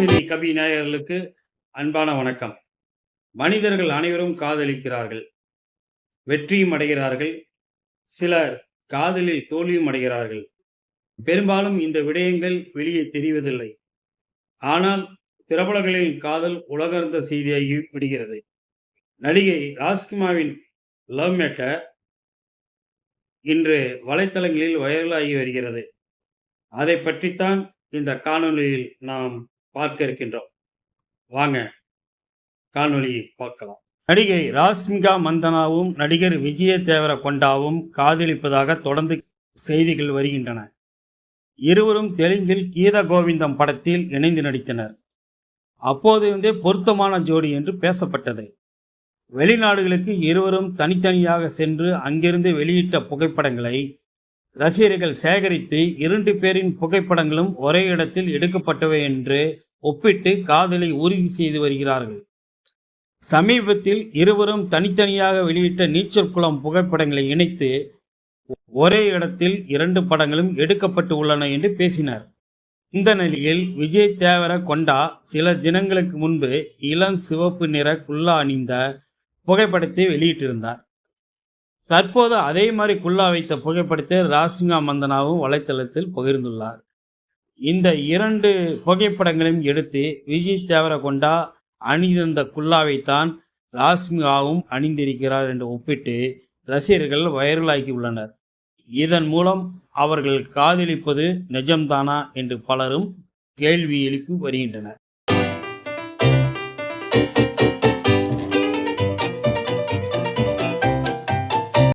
சிறி கவி நேயர்களுக்கு அன்பான வணக்கம். மனிதர்கள் அனைவரும் காதலிக்கிறார்கள். வெற்றியும் அடைகிறார்கள். சிலர் காதலில் தோல்வியும் அடைகிறார்கள். பெரும்பாலும் இந்த விடயங்கள் வெளியே தெரிவதில்லை. ஆனால் பிரபலங்களின் காதல் உலகர்ந்த செய்தியாகி விடுகிறது. நடிகை ராஜ்குமாவின் லவ் மேக்கர் இன்று வலைத்தளங்களில் வைரலாகி வருகிறது. அதை பற்றித்தான் இந்த காணொலியில் நாம் பார்க்க இருக்கின்றோம். வாங்க காணொலியை பார்க்கலாம். நடிகை ராஸ்மிகா மந்தனாவும் நடிகர் விஜய தேவர கொண்டாவும் காதலிப்பதாக தொடர்ந்து செய்திகள் வருகின்றன. இருவரும் தெலுங்கில் கீத கோவிந்தம் படத்தில் இணைந்து நடித்தனர். அப்போதிருந்தே பொருத்தமான ஜோடி என்று பேசப்பட்டது. வெளிநாடுகளுக்கு இருவரும் தனித்தனியாக சென்று அங்கிருந்து வெளியிட்ட புகைப்படங்களை ரசிகர்கள் சேகரித்து இரண்டு பேரின் புகைப்படங்களும் ஒரே இடத்தில் எடுக்கப்பட்டவை என்று ஒப்பிட்டு காதலை உறுதி செய்து வருகிறார்கள். சமீபத்தில் இருவரும் தனித்தனியாக வெளியிட்ட நீச்சல் குளம் புகைப்படங்களை இணைத்து ஒரே இடத்தில் இரண்டு படங்களும் எடுக்கப்பட்டு உள்ளன என்று பேசினார். இந்த நிலையில் விஜய் தேவர கொண்டா சில தினங்களுக்கு முன்பு இளம் சிவப்பு நிற குல்லா அணிந்த புகைப்படத்தை வெளியிட்டிருந்தார். தற்போது அதே மாதிரி குல்லா வைத்த புகைப்படத்தை ராசிங்கா மந்தனாவும் வலைத்தளத்தில் பகிர்ந்துள்ளார். இந்த இரண்டு புகைப்படங்களையும் எடுத்து விஜய் தேவர கொண்டா அணிந்திருந்த குல்லாவைத்தான் ராசிங்காவும் அணிந்திருக்கிறார் என்று ஒப்பிட்டு ரசிகர்கள் வைரலாக்கி உள்ளனர். இதன் மூலம் அவர்கள் காதலிப்பது நிஜம்தானா என்று பலரும் கேள்வி எழுப்பி வருகின்றனர்.